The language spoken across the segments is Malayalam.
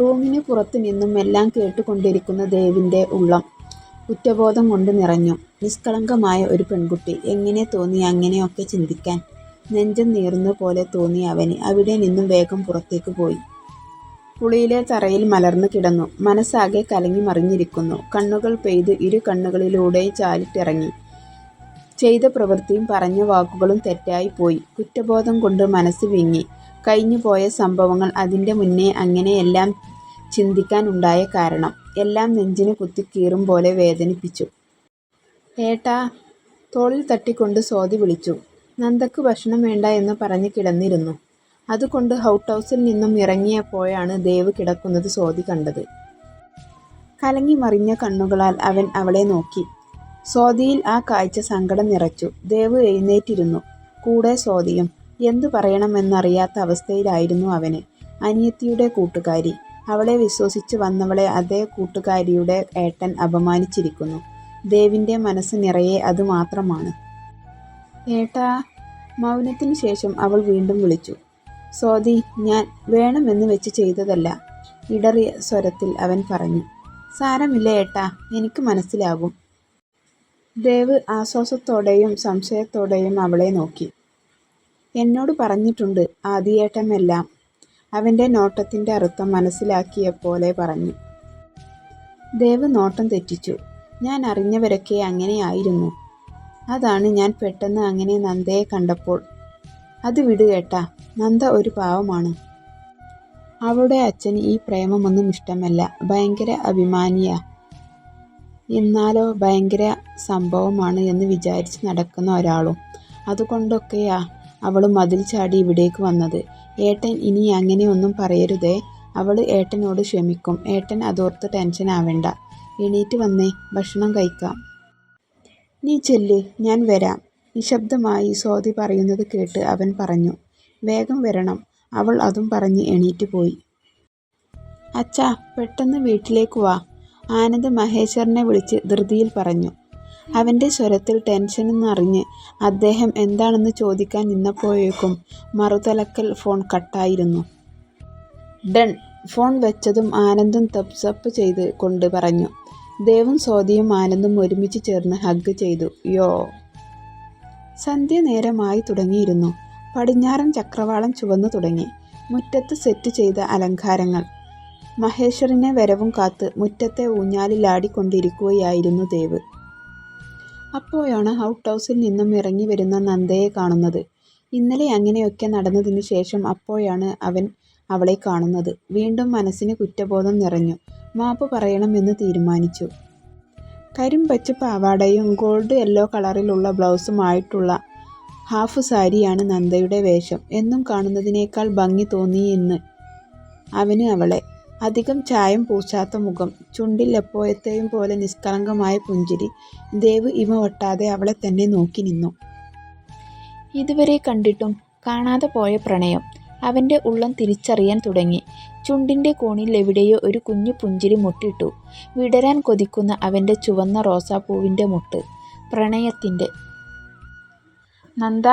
റൂമിന് പുറത്തു നിന്നും എല്ലാം കേട്ടുകൊണ്ടിരിക്കുന്ന ദേവിന്റെ ഉള്ളം കുറ്റബോധം കൊണ്ട് നിറഞ്ഞു. നിഷ്കളങ്കമായ ഒരു പെൺകുട്ടി. എങ്ങനെ തോന്നി അങ്ങനെയൊക്കെ ചിന്തിക്കാൻ? നെഞ്ചം നീറുന്ന പോലെ തോന്നി അവന്. അവിടെ നിന്നും വേഗം പുറത്തേക്ക് പോയി. പുളിയിലെ തറയിൽ മലർന്നു കിടന്നു. മനസ്സാകെ കലങ്ങി മറിഞ്ഞിരിക്കുന്നു. കണ്ണുകൾ പെയ്ത് ഇരു കണ്ണുകളിലൂടെ ചാലിട്ടിറങ്ങി. ചെയ്ത പ്രവൃത്തിയും പറഞ്ഞ വാക്കുകളും തെറ്റായി പോയി. കുറ്റബോധം കൊണ്ട് മനസ്സ് വിങ്ങി. കഴിഞ്ഞുപോയ സംഭവങ്ങൾ അതിന്റെ മുന്നേ അങ്ങനെയെല്ലാം ചിന്തിക്കാനുണ്ടായ കാരണം. എല്ലാം നെഞ്ചിന് കുത്തിക്കീറും പോലെ വേദനിപ്പിച്ചു. ഏട്ടാ തോളിൽ തട്ടിക്കൊണ്ട് സ്വാതി വിളിച്ചു. നന്ദക്ക് ഭക്ഷണം വേണ്ട എന്ന് പറഞ്ഞ് കിടന്നിരുന്നു. അതുകൊണ്ട് ഹൗട്ട് ഹൗസിൽ നിന്നും ഇറങ്ങിയപ്പോഴാണ് ദേവ് കിടക്കുന്നത് സ്വാതി കണ്ടത്. കലങ്ങി മറിഞ്ഞ കണ്ണുകളാൽ അവൻ അവളെ നോക്കി. സ്വാതിയിൽ ആ കാഴ്ച സങ്കടം നിറച്ചു. ദേവ് എഴുന്നേറ്റിരുന്നു. കൂടെ സ്വാതിയും. എന്തു പറയണമെന്നറിയാത്ത അവസ്ഥയിലായിരുന്നു അവന്. അനിയത്തിയുടെ കൂട്ടുകാരി. അവളെ വിശ്വസിച്ച് വന്നവളെ അതേ കൂട്ടുകാരിയുടെ ഏട്ടൻ അപമാനിച്ചിരിക്കുന്നു. ദേവിന്റെ മനസ്സ് നിറയെ അത് മാത്രമാണ്. ഏട്ടാ മൗനത്തിനു ശേഷം അവൾ വീണ്ടും വിളിച്ചു. സ്വാതി ഞാൻ വേണമെന്ന് വെച്ച് ചെയ്തതല്ല ഇടറിയ സ്വരത്തിൽ അവൻ പറഞ്ഞു. സാരമില്ല ഏട്ടാ എനിക്ക് മനസ്സിലാകും. ദേവ് ആശ്വാസത്തോടെയും സംശയത്തോടെയും അവളെ നോക്കി. എന്നോട് പറഞ്ഞിട്ടുണ്ട് ആദിയേട്ടൻ അവന്റെ നോട്ടത്തിന്റെ അർത്ഥം മനസ്സിലാക്കിയ പോലെ പറഞ്ഞു. ദേവ് നോട്ടം തെറ്റിച്ചു. ഞാൻ അറിഞ്ഞവരൊക്കെ അങ്ങനെയായിരുന്നു. അതാണ് ഞാൻ പെട്ടെന്ന് അങ്ങനെ നന്ദയെ കണ്ടപ്പോൾ. അത് വിട് കേട്ടാ നന്ദ ഒരു പാവമാണ്. അവളുടെ അച്ഛന് ഈ പ്രേമമൊന്നും ഇഷ്ടമല്ല. ഭയങ്കര അഭിമാനിയ എന്നാലോ ഭയങ്കര സംഭവമാണ് എന്ന് വിചാരിച്ച് നടക്കുന്ന ഒരാളും. അതുകൊണ്ടൊക്കെയാ അവൾ മതിൽ ചാടി ഇവിടേക്ക് വന്നത്. ഏട്ടൻ ഇനി അങ്ങനെയൊന്നും പറയരുതേ. അവൾ ഏട്ടനോട് ക്ഷമിക്കും. ഏട്ടൻ അതോർത്ത് ടെൻഷൻ ആവേണ്ട എണീറ്റ് വന്നേ ഭക്ഷണം കഴിക്കാം. നീ ചെല്ല് ഞാൻ വരാം. നിശബ്ദമായി സ്വാതി പറയുന്നത് കേട്ട് അവൻ പറഞ്ഞു. വേഗം വരണം. അവൾ അതും പറഞ്ഞ് എണീറ്റ് പോയി. അച്ഛാ പെട്ടെന്ന് വീട്ടിലേക്ക് വാ ആനന്ദ് മഹേശ്വരനെ വിളിച്ച് ധൃതിയിൽ പറഞ്ഞു. അവന്റെ സ്വരത്തിൽ ടെൻഷനെന്നറിഞ്ഞ് അദ്ദേഹം എന്താണെന്ന് ചോദിക്കാൻ നിന്നപ്പോഴേക്കും മറുതലക്കൽ ഫോൺ കട്ടായിരുന്നു. ഡൺ ഫോൺ വെച്ചതും ആനന്ദും തബ്സപ്പ് ചെയ്ത് കൊണ്ട് പറഞ്ഞു. ദേവും സ്വാതിയും ആനന്ദും ഒരുമിച്ച് ചേർന്ന് ഹഗ് ചെയ്തു. യോ സന്ധ്യ നേരമായി തുടങ്ങിയിരുന്നു. പടിഞ്ഞാറൻ ചക്രവാളം ചുവന്നു തുടങ്ങി. മുറ്റത്ത് സെറ്റ് ചെയ്ത അലങ്കാരങ്ങൾ. മഹേശ്വറിനെ വരവും കാത്ത് മുറ്റത്തെ ഊഞ്ഞാലിലാടിക്കൊണ്ടിരിക്കുകയായിരുന്നു ദേവ്. അപ്പോഴാണ് ഔട്ട് ഹൗസിൽ നിന്നും ഇറങ്ങി വരുന്ന നന്ദയെ കാണുന്നത്. ഇന്നലെ അങ്ങനെയൊക്കെ നടന്നതിന് ശേഷം അപ്പോഴാണ് അവൻ അവളെ കാണുന്നത്. വീണ്ടും മനസ്സിന് കുറ്റബോധം നിറഞ്ഞു. മാപ്പ് പറയണമെന്ന് തീരുമാനിച്ചു. കരിമ്പച്ച പാവാടയും ഗോൾഡ് യെല്ലോ കളറിലുള്ള ബ്ലൗസുമായിട്ടുള്ള ഹാഫ് സാരിയാണ് നന്ദയുടെ വേഷം. എന്നും കാണുന്നതിനേക്കാൾ ഭംഗി തോന്നി എന്ന് അവന് അവളെ. അധികം ചായം പൂശാത്ത മുഖം. ചുണ്ടിൽ എപ്പോഴത്തെയും പോലെ നിഷ്കളങ്കമായ പുഞ്ചിരി. ദേവ് ഇമ വട്ടാതെ അവളെ തന്നെ നോക്കി നിന്നു. ഇതുവരെ കണ്ടിട്ടും കാണാതെ പോയ പ്രണയം അവന്റെ ഉള്ളം തിരിച്ചറിയാൻ തുടങ്ങി. ചുണ്ടിന്റെ കോണിൽ എവിടെയോ ഒരു കുഞ്ഞു പുഞ്ചിരി മുട്ടിട്ടു വിടരാൻ കൊതിക്കുന്ന അവന്റെ ചുവന്ന റോസാപ്പൂവിന്റെ മുട്ട് പ്രണയത്തിന്റെ നന്ദ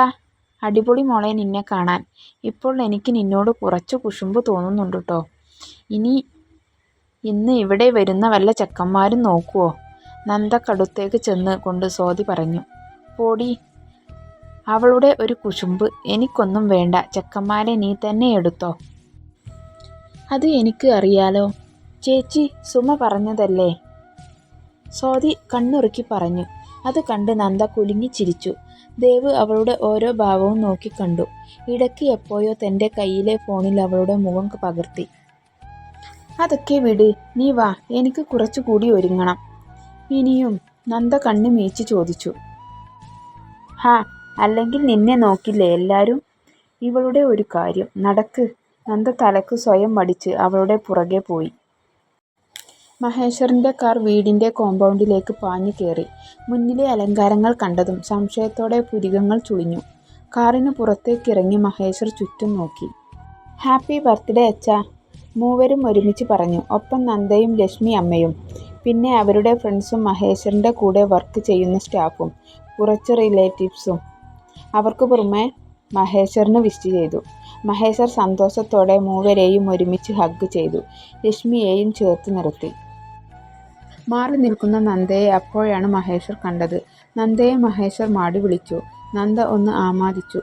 അടിപൊളി മോളെ നിന്നെ കാണാൻ. ഇപ്പോൾ എനിക്ക് നിന്നോട് കുറച്ച് കുശുമ്പ് തോന്നുന്നുണ്ട് ട്ടോ. ഇന്ന് ഇവിടെ വരുന്ന വല്ല ചെക്കന്മാരും നോക്കുവോ നന്ദക്കടുത്തേക്ക് ചെന്ന് കൊണ്ട് സ്വാതി പറഞ്ഞു. പോടി അവളുടെ ഒരു കുശുമ്പ്. എനിക്കൊന്നും വേണ്ട ചെക്കന്മാരെ നീ തന്നെ എടുത്തോ. അത് എനിക്ക് അറിയാലോ. ചേച്ചി സുമ പറഞ്ഞതല്ലേ. സ്വാതി കണ്ണുറുക്കി പറഞ്ഞു. അത് കണ്ട് നന്ദ കുലുങ്ങി ചിരിച്ചു. ദേവ് അവളുടെ ഓരോ ഭാവവും നോക്കിക്കണ്ടു ഇടയ്ക്ക് എപ്പോഴോ തന്റെ കയ്യിലെ ഫോണിൽ അവളുടെ മുഖം പകർത്തി. അതൊക്കെ വിട് നീ വാ എനിക്ക് കുറച്ചുകൂടി ഒരുങ്ങണം. ഇനിയും നന്ദ കണ്ണു മീച്ചി ചോദിച്ചു. ഹാ അല്ലെങ്കിൽ നിന്നെ നോക്കില്ലേ എല്ലാരും. ഇവളുടെ ഒരു കാര്യം. നടക്ക് നന്ദ തലക്ക് സ്വയം വടിച്ച് അവളുടെ പുറകെ പോയി. മഹേശ്വറിന്റെ കാർ വീടിന്റെ കോമ്പൗണ്ടിലേക്ക് പാഞ്ഞു കയറി മുന്നിലെ അലങ്കാരങ്ങൾ കണ്ടതും സംശയത്തോടെ പുരികങ്ങൾ ചുളിഞ്ഞു. കാറിന് പുറത്തേക്കിറങ്ങി മഹേശ്വർ ചുറ്റും നോക്കി. ഹാപ്പി ബർത്ത്ഡേ അച്ഛാ മൂവരും ഒരുമിച്ച് പറഞ്ഞു. ഒപ്പം നന്ദയും ലക്ഷ്മി അമ്മയും. പിന്നെ അവരുടെ ഫ്രണ്ട്സും മഹേശ്വരന്റെ കൂടെ വർക്ക് ചെയ്യുന്ന സ്റ്റാഫും കുറച്ച് റിലേറ്റീവ്സും. അവർക്ക് പുറമെ മഹേശ്വരന് വിസ്റ്റ് ചെയ്തു. മഹേശ്വർ സന്തോഷത്തോടെ മൂവരെയും ഒരുമിച്ച് ഹഗ് ചെയ്തു. ലക്ഷ്മിയെയും ചേർത്ത് നിർത്തി. മാറി നിൽക്കുന്ന നന്ദയെ അപ്പോഴാണ് മഹേശ്വർ കണ്ടത്. നന്ദയെ മഹേശ്വർ മാടി വിളിച്ചു. നന്ദ ഒന്ന് ആമാദിച്ചു.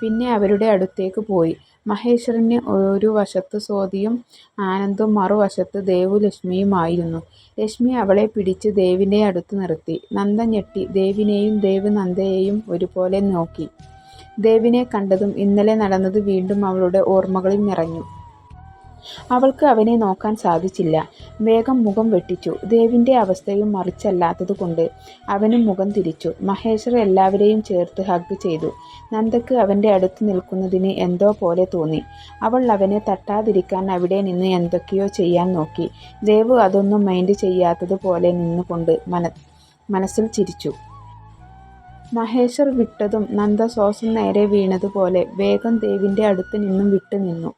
പിന്നെ അവരുടെ അടുത്തേക്ക് പോയി. മഹേശ്വറിന് ഒരു വശത്ത് സ്വാതിയും ആനന്ദും മറുവശത്ത് ദേവുലക്ഷ്മിയുമായിരുന്നു ലക്ഷ്മി അവളെ പിടിച്ച് ദേവിന്റെ അടുത്ത് നിർത്തി. നന്ദ ഞെട്ടി ദേവിനെയും ദേവ് നന്ദയെയും ഒരുപോലെ നോക്കി. ദേവിനെ കണ്ടതും ഇന്നലെ നടന്നത് വീണ്ടും അവളുടെ ഓർമ്മകളിൽ നിറഞ്ഞു. അവൾക്ക് അവനെ നോക്കാൻ സാധിച്ചില്ല. വേഗം മുഖം വെട്ടിച്ചു. ദേവിന്റെ അവസ്ഥയും മറിച്ചല്ലാത്തതുകൊണ്ട് അവനും മുഖം തിരിച്ചു. മഹേശ്വർ എല്ലാവരെയും ചേർത്ത് ഹഗ് ചെയ്തു. നന്ദക്ക് അവന്റെ അടുത്ത് നിൽക്കുന്നതിന് എന്തോ പോലെ തോന്നി. അവൾ അവനെ തട്ടാതിരിക്കാൻ അവിടെ നിന്ന് എന്തൊക്കെയോ ചെയ്യാൻ നോക്കി. ദേവ് അതൊന്നും മൈൻഡ് ചെയ്യാത്തത് പോലെ നിന്നുകൊണ്ട് മനസ്സിൽ ചിരിച്ചു. മഹേശ്വർ വിട്ടതും നന്ദ ശ്വാസം നേരെ വീണതുപോലെ വേഗം ദേവിന്റെ അടുത്ത് നിന്നും വിട്ടു നിന്നു.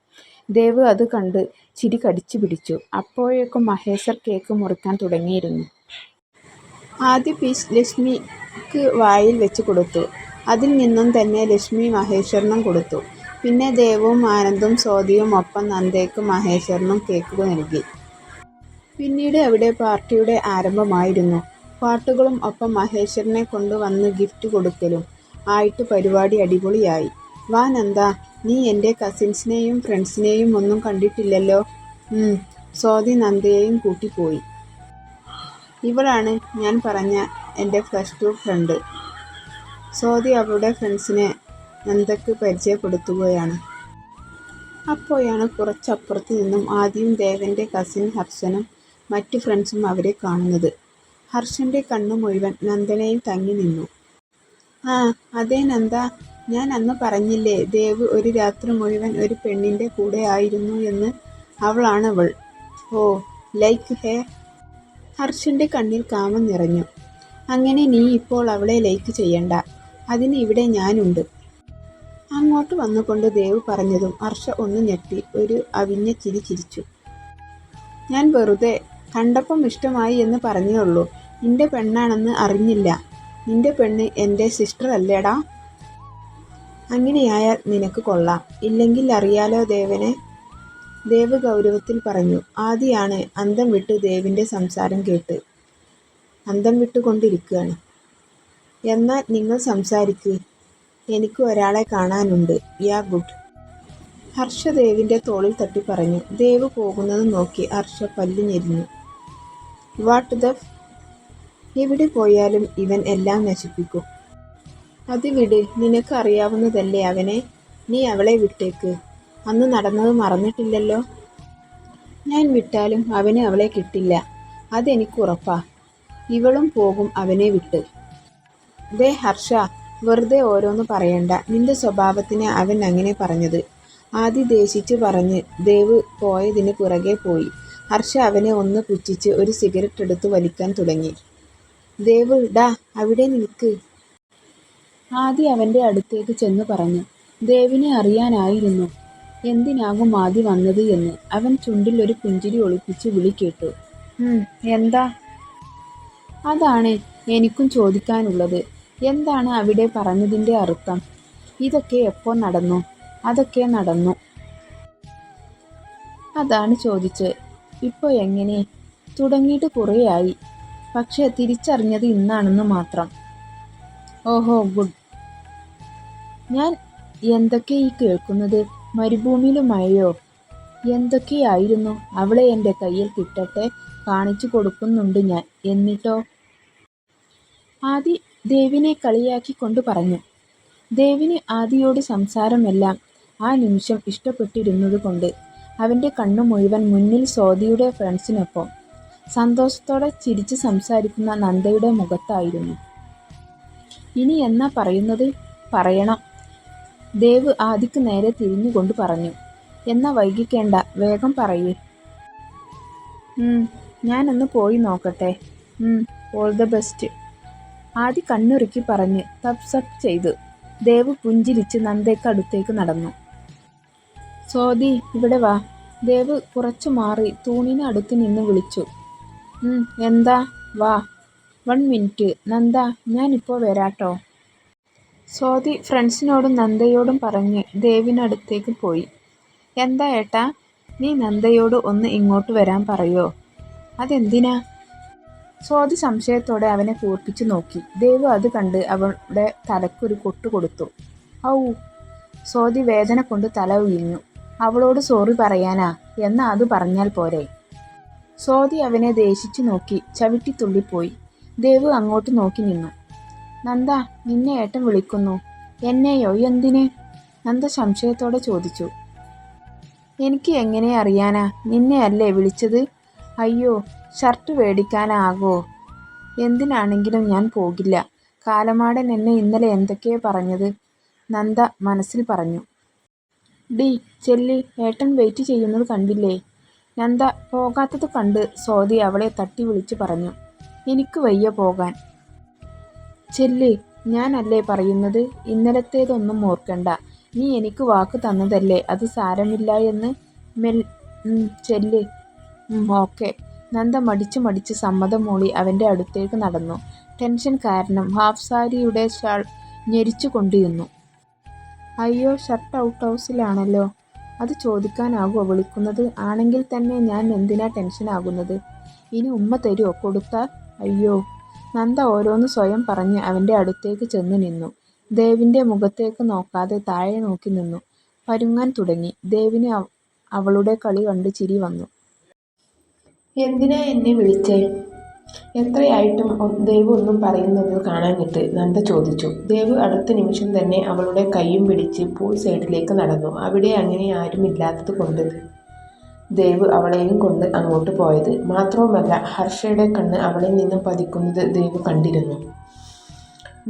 ദേവ് അത് കണ്ട് ചിരി കടിച്ചു പിടിച്ചു. അപ്പോഴേക്കും മഹേശ്വർ കേക്ക് മുറിക്കാൻ തുടങ്ങിയിരുന്നു. ആദ്യ പീസ് ലക്ഷ്മിക്ക് വായിൽ വെച്ച് കൊടുത്തു. അതിൽ നിന്നും തന്നെ ലക്ഷ്മി മഹേശ്വരനും കൊടുത്തു. പിന്നെ ദേവും ആനന്ദും സ്വാതിയും ഒപ്പം നന്ദയ്ക്കും മഹേശ്വരനും കേക്ക് നൽകി. പിന്നീട് അവിടെ പാർട്ടിയുടെ ആരംഭമായിരുന്നു. പാട്ടുകളും ഒപ്പം മഹേശ്വരനെ കൊണ്ടുവന്ന് ഗിഫ്റ്റ് കൊടുക്കലും ആയിട്ട് പരിപാടി അടിപൊളിയായി. വാ നന്ദാ നീ എന്റെ കസിൻസിനെയും ഫ്രണ്ട്സിനെയും ഒന്നും കണ്ടിട്ടില്ലല്ലോ. സ്വാതി നന്ദയെയും കൂട്ടിപ്പോയി ഇവളാണ് ഞാൻ പറഞ്ഞ എന്റെ പ്ലസ് ടു ഫ്രണ്ട്. സ്വാതി അവളുടെ ഫ്രണ്ട്സിനെ നന്ദക്ക് പരിചയപ്പെടുത്തുകയാണ്. അപ്പോഴാണ് കുറച്ചപ്പുറത്ത് നിന്നും ആദ്യം ദേവന്റെ കസിൻ ഹർഷനും മറ്റു ഫ്രണ്ട്സും അവരെ കാണുന്നത്. ഹർഷന്റെ കണ്ണു മുഴുവൻ നന്ദനയിൽ തങ്ങി നിന്നു. ആ അതേ നന്ദാ ഞാൻ അന്ന് പറഞ്ഞില്ലേ ദേവ് ഒരു രാത്രി മുഴുവൻ ഒരു പെണ്ണിന്റെ കൂടെ ആയിരുന്നു എന്ന്. അവളാണ് അവൾ ഓ ലൈക്ക് ഹേ ഹർഷന്റെ കണ്ണിൽ കാമം നിറഞ്ഞു. അങ്ങനെ നീ ഇപ്പോൾ അവളെ ലൈക്ക് ചെയ്യണ്ട. അതിന് ഇവിടെ ഞാനുണ്ട്. അങ്ങോട്ട് വന്നുകൊണ്ട് ദേവ് പറഞ്ഞതും ഹർഷ ഒന്ന് ഞെട്ടി ഒരു അവിഞ്ഞ ചിരി ചിരിച്ചു. ഞാൻ വെറുതെ കണ്ടപ്പം ഇഷ്ടമായി എന്ന് പറഞ്ഞേ ഉള്ളൂ. നിന്റെ പെണ്ണാണെന്ന് അറിഞ്ഞില്ല. നിന്റെ പെണ്ണ് എന്റെ സിസ്റ്റർ അല്ലേടാ. അങ്ങനെയായാൽ നിനക്ക് കൊള്ളാം. ഇല്ലെങ്കിൽ അറിയാലോ ദേവനെ. ദേവ് ഗൗരവത്തിൽ പറഞ്ഞു. ആദിയാണ് അന്തം വിട്ട് ദേവിന്റെ സംസാരം കേട്ട് അന്തം വിട്ടുകൊണ്ടിരിക്കുകയാണ് എന്നാൽ നിങ്ങൾ സംസാരിക്ക്. എനിക്ക് ഒരാളെ കാണാനുണ്ട്. Yeah good. ഹർഷ ദേവിന്റെ തോളിൽ തട്ടി പറഞ്ഞു. ദേവ് പോകുന്നത് നോക്കി ഹർഷ പല്ല് ഞെരിഞ്ഞു. What the. എവിടെ പോയാലും ഇവൻ എല്ലാം നശിപ്പിക്കും. അത് വിട് നിനക്ക് അറിയാവുന്നതല്ലേ അവനെ. നീ അവളെ വിട്ടേക്ക്. അന്ന് നടന്നത് മറന്നിട്ടില്ലല്ലോ. ഞാൻ വിട്ടാലും അവനെ അവളെ കിട്ടില്ല. അതെനിക്കുറപ്പാ. ഇവളും പോകും അവനെ വിട്ട്. ദേ ഹർഷ വെറുതെ ഓരോന്ന് പറയണ്ട. നിന്റെ സ്വഭാവത്തിന് അവൻ അങ്ങനെ പറഞ്ഞത്. ആദ്യ ദേശിച്ച് പറഞ്ഞ് ദേവ് പോയതിന് പുറകെ പോയി. ഹർഷ അവനെ ഒന്ന് പുച്ഛിച്ച് ഒരു സിഗരറ്റ് എടുത്ത് വലിക്കാൻ തുടങ്ങി. ദേവ് ഡാ അവിടെ നിൽക്ക്. ആദി അവന്റെ അടുത്തേക്ക് ചെന്ന് പറഞ്ഞു. ദേവിനെ അറിയാനായിരുന്നു എന്തിനാകും ആദി വന്നത് എന്ന്. അവൻ ചുണ്ടിൽ ഒരു പുഞ്ചിരി ഒളിപ്പിച്ച് വിളി കേട്ടു. എന്താ. അതാണ് എനിക്കും ചോദിക്കാനുള്ളത്. എന്താണ് അവിടെ പറഞ്ഞതിന്റെ അർത്ഥം. ഇതൊക്കെ എപ്പോൾ നടന്നു. അതൊക്കെ നടന്നു. അതാണ് ചോദിച്ച് ഇപ്പോൾ എങ്ങനെ. തുടങ്ങിയിട്ട് കുറേയായി പക്ഷേ തിരിച്ചറിഞ്ഞത് ഇന്നാണെന്ന് മാത്രം. ഓഹോ ഗുഡ്. ഞാൻ എന്തൊക്കെ ഈ കേൾക്കുന്നത്. മരുഭൂമിയിലും മഴയോ. എന്തൊക്കെയായിരുന്നു. അവളെ എന്റെ കയ്യിൽ കിട്ടട്ടെ കാണിച്ചു കൊടുക്കുന്നുണ്ട് ഞാൻ. എന്നിട്ടോ. ആദി ദേവിനെ കളിയാക്കിക്കൊണ്ട് പറഞ്ഞു. ദേവിന് ആദിയോട് സംസാരമെല്ലാം ആ നിമിഷം ഇഷ്ടപ്പെട്ടിരുന്നത് കൊണ്ട് അവന്റെ കണ്ണു മുഴുവൻ മുന്നിൽ സ്വാതിയുടെ ഫ്രണ്ട്സിനൊപ്പം സന്തോഷത്തോടെ ചിരിച്ച് സംസാരിക്കുന്ന നന്ദയുടെ മുഖത്തായിരുന്നു. ഇനി എന്നാ പറയുന്നത്. പറയണം. ദേവ് ആദിക്ക് നേരെ തിരിഞ്ഞുകൊണ്ട് പറഞ്ഞു. എന്നാ വൈകിക്കേണ്ട വേഗം പറയ്. ഞാനൊന്ന് പോയി നോക്കട്ടെ. All the best. ആദി കണ്ണുറുക്കി പറഞ്ഞ് തപ് സപ് ചെയ്തു. ദേവ് പുഞ്ചിരിച്ച് നന്ദയ്ക്ക് അടുത്തേക്ക് നടന്നു. സ്വാതി ഇവിടെ വാ. ദേവ് കുറച്ചു മാറി തൂണിന് അടുത്ത് നിന്ന് വിളിച്ചു. എന്താ. വാ. വൺ മിനിറ്റ് നന്ദ ഇപ്പോ വരാട്ടോ. സ്വാതി ഫ്രണ്ട്സിനോടും നന്ദയോടും പറഞ്ഞ് ദേവിനടുത്തേക്ക് പോയി. എന്താ ഏട്ടാ, നീ നന്ദയോട് ഒന്ന് ഇങ്ങോട്ട് വരാൻ പറയോ? അതെന്തിനാ? സ്വാതി സംശയത്തോടെ അവനെ കൂർപ്പിച്ചു നോക്കി. ദേവ് അത് കണ്ട് അവളുടെ തലക്കൊരു കൊട്ടു കൊടുത്തു. ഔ! സ്വാതി വേദന കൊണ്ട് തല ഉയിഞ്ഞു അവളോട് സോറി പറയാനാ? എന്നാ അത് പറഞ്ഞാൽ പോരെ? സ്വാതി അവനെ ദേഷിച്ചു നോക്കി ചവിട്ടിത്തുള്ളിപ്പോയി. ദേവ് അങ്ങോട്ട് നോക്കി നിന്നു. നന്ദ, നിന്നെ ഏട്ടൻ വിളിക്കുന്നു. എന്നെയോ? എന്തിന്? നന്ദ സംശയത്തോടെ ചോദിച്ചു. എനിക്ക് എങ്ങനെ അറിയാനാ? നിന്നെ അല്ലേ വിളിച്ചത്? അയ്യോ, ഷർട്ട് മേടിക്കാനാകോ എന്തിനാണെങ്കിലും ഞാൻ പോകില്ല. കാലമാടൻ എന്നെ ഇന്നലെ എന്തൊക്കെയാ പറഞ്ഞത്? നന്ദ മനസ്സിൽ പറഞ്ഞു. ഡി ചെല്ലി ഏട്ടൻ വെയിറ്റ് ചെയ്യുന്നത് കണ്ടില്ലേ? നന്ദ പോകാത്തത് കണ്ട് സ്വാതി അവളെ തട്ടി വിളിച്ചു പറഞ്ഞു. എനിക്ക് വയ്യ പോകാൻ. ചെല്ല്, ഞാനല്ലേ പറയുന്നത്. ഇന്നലത്തേതൊന്നും ഓർക്കണ്ട. നീ എനിക്ക് വാക്ക് തന്നതല്ലേ അത് സാരമില്ല എന്ന്. മെൽ ചെല്ല്. ഓക്കേ. നന്ദ മടിച്ച് മടിച്ച് സമ്മതം മൂളി അവന്റെ അടുത്തേക്ക് നടന്നു. ടെൻഷൻ കാരണം ഹാഫ് സാരിയുടെ ഷാൾ ഞെരിച്ചു കൊണ്ടിരുന്നു. അയ്യോ ഷർട്ട് ഔട്ട് ഹൗസിലാണല്ലോ. അത് ചോദിക്കാനാകുമോ വിളിക്കുന്നത്? ആണെങ്കിൽ തന്നെ ഞാൻ എന്തിനാ ടെൻഷൻ ആകുന്നത് ഇനി ഉമ്മ തരുമോ കൊടുത്താൽ? അയ്യോ! നന്ദ ഓരോന്ന് സ്വയം പറഞ്ഞ് അവന്റെ അടുത്തേക്ക് ചെന്ന് നിന്നു. ദേവിന്റെ മുഖത്തേക്ക് നോക്കാതെ താഴെ നോക്കി നിന്നു. പരുങ്ങാൻ തുടങ്ങി. ദേവിന് അവളുടെ കളി കണ്ട് ചിരി വന്നു. എന്തിനാ എന്നെ വിളിച്ചേ? എത്രയായിട്ടും ദേവ് ഒന്നും പറയുന്നത് കാണാഞ്ഞിട്ട് നന്ദ ചോദിച്ചു. ദേവ് അടുത്ത നിമിഷം തന്നെ അവളുടെ കൈയും പിടിച്ച് പൂൾ സൈഡിലേക്ക് നടന്നു. അവിടെ അങ്ങനെ ആരുമില്ലാത്തത് കൊണ്ട് ദേവ് അവളെയും കൊണ്ട് അങ്ങോട്ട് പോയത്. മാത്രവുമല്ല ഹർഷയുടെ കണ്ണ് അവളിൽ നിന്നും പതിക്കുന്നത് ദേവ് കണ്ടിരുന്നു.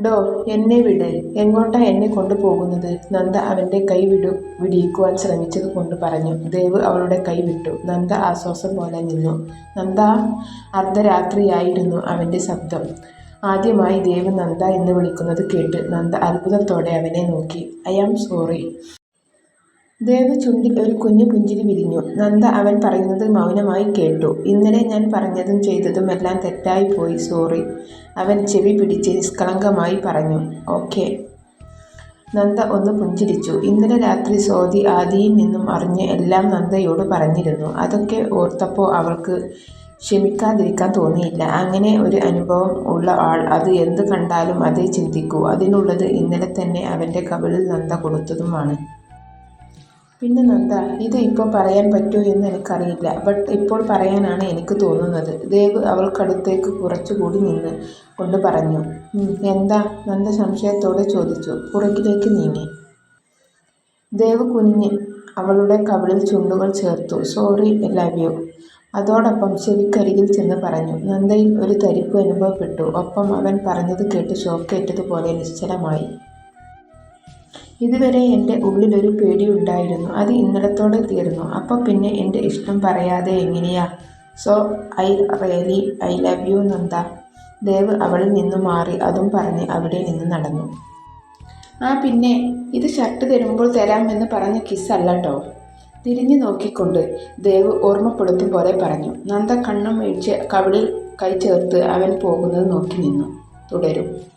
ഡോ, എന്നെ വിട്. എങ്ങോട്ടാ എന്നെ കൊണ്ടുപോകുന്നത് നന്ദ അവന്റെ കൈ വിടു വിടിയിക്കുവാൻ ശ്രമിച്ചത് കൊണ്ട് പറഞ്ഞു. ദേവ് അവളുടെ കൈ വിട്ടു. നന്ദ ആശ്വാസം പോലെ നിന്നു. നന്ദ അർദ്ധരാത്രിയായിരുന്നു അവന്റെ ശബ്ദം. ആദ്യമായി ദേവ് നന്ദ എന്ന് വിളിക്കുന്നത് കേട്ട് നന്ദ അത്ഭുതത്തോടെ അവനെ നോക്കി. I am sorry. ദേവ് ചുണ്ടിൽ ഒരു കുഞ്ഞു പുഞ്ചിരി വിരിഞ്ഞു. നന്ദ അവൻ പറയുന്നത് മൗനമായി കേട്ടു. ഇന്നലെ ഞാൻ പറഞ്ഞതും ചെയ്തതും എല്ലാം തെറ്റായിപ്പോയി സോറി. അവൻ ചെവി പിടിച്ച് നിഷ്കളങ്കമായി പറഞ്ഞു. ഓക്കെ നന്ദ ഒന്ന് പുഞ്ചിരിച്ചു. ഇന്നലെ രാത്രി സോതി ആദിയിൽ നിന്നും അറിഞ്ഞ് എല്ലാം നന്ദയോട് പറഞ്ഞിരുന്നു. അതൊക്കെ ഓർത്തപ്പോൾ അവൾക്ക് ക്ഷമിക്കാതിരിക്കാൻ തോന്നിയില്ല. അങ്ങനെ ഒരു അനുഭവം ഉള്ള ആൾ അത് എന്ത് കണ്ടാലും അതേ ചിന്തിക്കൂ. അതിനുള്ളത് ഇന്നലെ തന്നെ അവന്റെ കവിളിൽ നന്ദ കൊടുത്തതുമാണ്. പിന്നെ നന്ദ, ഇത് ഇപ്പോൾ പറയാൻ പറ്റോ എന്ന് എനിക്കറിയില്ല. ബട്ട് ഇപ്പോൾ പറയാനാണ് എനിക്ക് തോന്നുന്നത്. ദേവ് അവൾക്കടുത്തേക്ക് കുറച്ചുകൂടി നിന്ന് കൊണ്ട് പറഞ്ഞു. എന്താ? നന്ദ സംശയത്തോടെ ചോദിച്ചു. പുറകിലേക്ക് നീങ്ങി. ദേവ് കുനിഞ്ഞ് അവളുടെ കവിളിൽ ചുണ്ടുകൾ ചേർത്തു. Sorry love you. അതോടൊപ്പം ചെവിക്കരികിൽ ചെന്ന് പറഞ്ഞു. നന്ദയിൽ ഒരു തരിപ്പ് അനുഭവപ്പെട്ടു. ഒപ്പം അവൻ പറഞ്ഞത് കേട്ട് ഷോക്കേറ്റതുപോലെ നിശ്ചലമായി. ഇതുവരെ എന്റെ ഉള്ളിലൊരു പേടിയുണ്ടായിരുന്നു. അത് ഇന്നലത്തോടെ തീർന്നു. അപ്പോൾ പിന്നെ എന്റെ ഇഷ്ടം പറയാതെ എങ്ങനെയാ? So I really I love you Nanda. Dev അവളിൽ നിന്നു മാറി അതും പറഞ്ഞ് അവിടെ നിന്ന് നടന്നു. ആ പിന്നെ, ഇത് ഷർട്ട് തരുമ്പോൾ തരാമെന്ന് പറഞ്ഞ കിസ്സല്ലോ. തിരിഞ്ഞു നോക്കിക്കൊണ്ട് ദേവ് ഓർമ്മപ്പെടുത്തും പോലെ പറഞ്ഞു. നന്ദ കണ്ണും മിഴിച്ച് കവിളിൽ കൈ ചേർത്ത് അവൻ പോകുന്നത് നോക്കി നിന്നു. തുടരും.